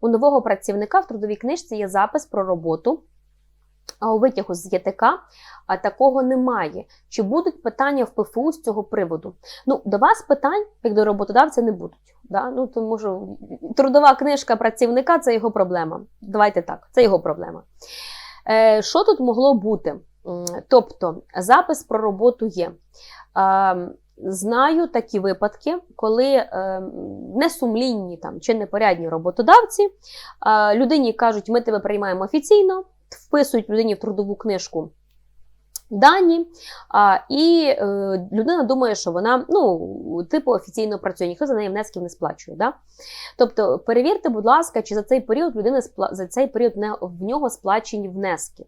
у нового працівника в трудовій книжці є запис про роботу. А у витягу з ЄТК а такого немає. Чи будуть питання в ПФУ з цього приводу? Ну, до вас питань, як до роботодавця, не будуть. Да? Ну, тому що трудова книжка працівника це його проблема. Давайте так, це його проблема. Е, що тут могло бути? Тобто, запис про роботу є. Е, Знаю такі випадки, коли е, несумлінні там, чи непорядні роботодавці е, людині кажуть, ми тебе приймаємо офіційно, вписують людині в трудову книжку дані, а, і е, людина думає, що вона ну, типу офіційно працює, ніхто за неї внесків не сплачує. Да? Тобто перевірте, будь ласка, чи за цей період людина спла- за цей період не, в нього сплачені внески.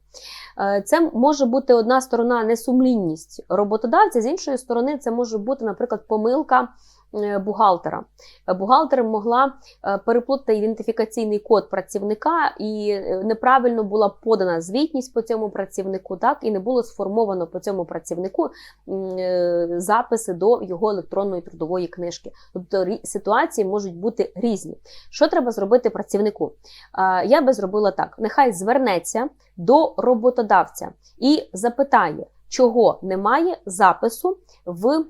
Е, Це може бути одна сторона несумлінність роботодавця, з іншої сторони, це може бути, наприклад, помилка. Е, Бухгалтера. Е, Бухгалтер могла е, переплутати ідентифікаційний код працівника, і неправильно була подана звітність по цьому працівнику, так і не було сформовано по цьому працівнику записи до його електронної трудової книжки. Тобто ситуації можуть бути різні. Що треба зробити працівнику? Я би зробила так: нехай звернеться до роботодавця і запитає, чого немає запису в.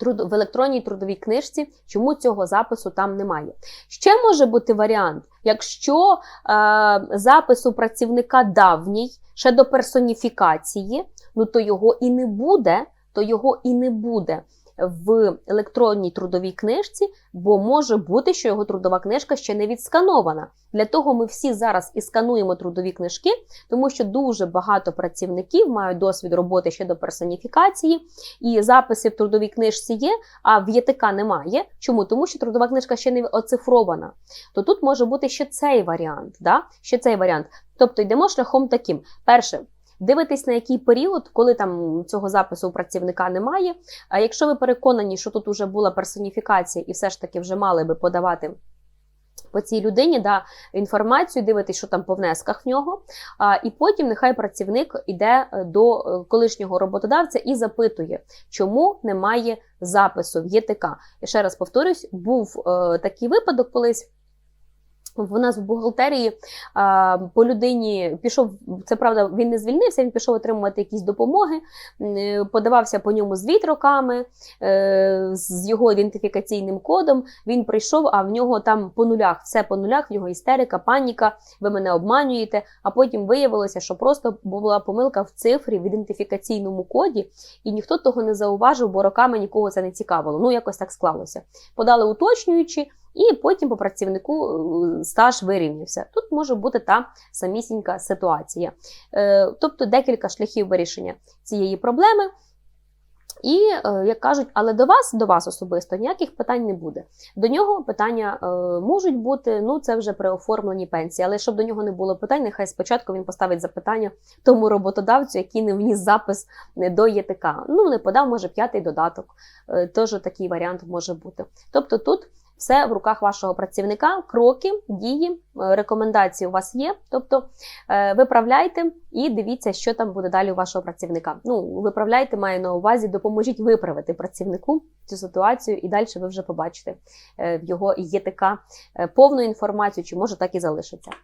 Труд- В електронній трудовій книжці, чому цього запису там немає. Ще може бути варіант, якщо е, запис у працівника давній, ще до персоніфікації, ну то його і не буде, то його і не буде в електронній трудовій книжці, бо може бути, що його трудова книжка ще не відсканована. Для того ми всі зараз і скануємо трудові книжки, тому що дуже багато працівників мають досвід роботи ще до персоніфікації, і записи в трудовій книжці є, а в ЄТК немає. Чому? Тому що трудова книжка ще не оцифрована. То тут може бути ще цей варіант. Да? Ще цей варіант. Тобто йдемо шляхом таким. Перше. Дивитись на який період, коли там цього запису у працівника немає. А якщо ви переконані, що тут вже була персоніфікація і все ж таки вже мали би подавати по цій людині да, інформацію, дивитись, що там по внесках в нього. А, і потім нехай працівник йде е, до е, колишнього роботодавця і запитує, чому немає запису в ЄТК. І ще раз повторюсь, був е, такий випадок колись. В нас в бухгалтерії по людині пішов, це правда, він не звільнився, він пішов отримувати якісь допомоги, е, подавався по ньому звіт роками е, з його ідентифікаційним кодом. Він прийшов, а в нього там по нулях, все по нулях, в нього істерика, паніка, ви мене обманюєте. А потім виявилося, що просто була помилка в цифрі в ідентифікаційному коді, і ніхто того не зауважив, бо роками нікого це не цікавило. Ну, якось так склалося. Подали уточнюючи. І потім по працівнику е, стаж вирівнявся. Тут може бути та самісінька ситуація. Е, Тобто декілька шляхів вирішення цієї проблеми. І, е, як кажуть, але до вас, до вас особисто ніяких питань не буде. До нього питання можуть бути, ну це вже при оформленні пенсії. Але щоб до нього не було питань, нехай спочатку він поставить запитання тому роботодавцю, який не вніс запис до ЄТК. Ну, не подав, може, п'ятий додаток. Теж такий варіант може бути. Тобто тут все в руках вашого працівника, кроки, дії, е, рекомендації у вас є. Тобто е, виправляйте і дивіться, що там буде далі у вашого працівника. Ну, виправляйте, маю на увазі, допоможіть виправити працівнику цю ситуацію, і далі ви вже побачите е, в його ЄТК повну інформацію, чи може так і залишиться.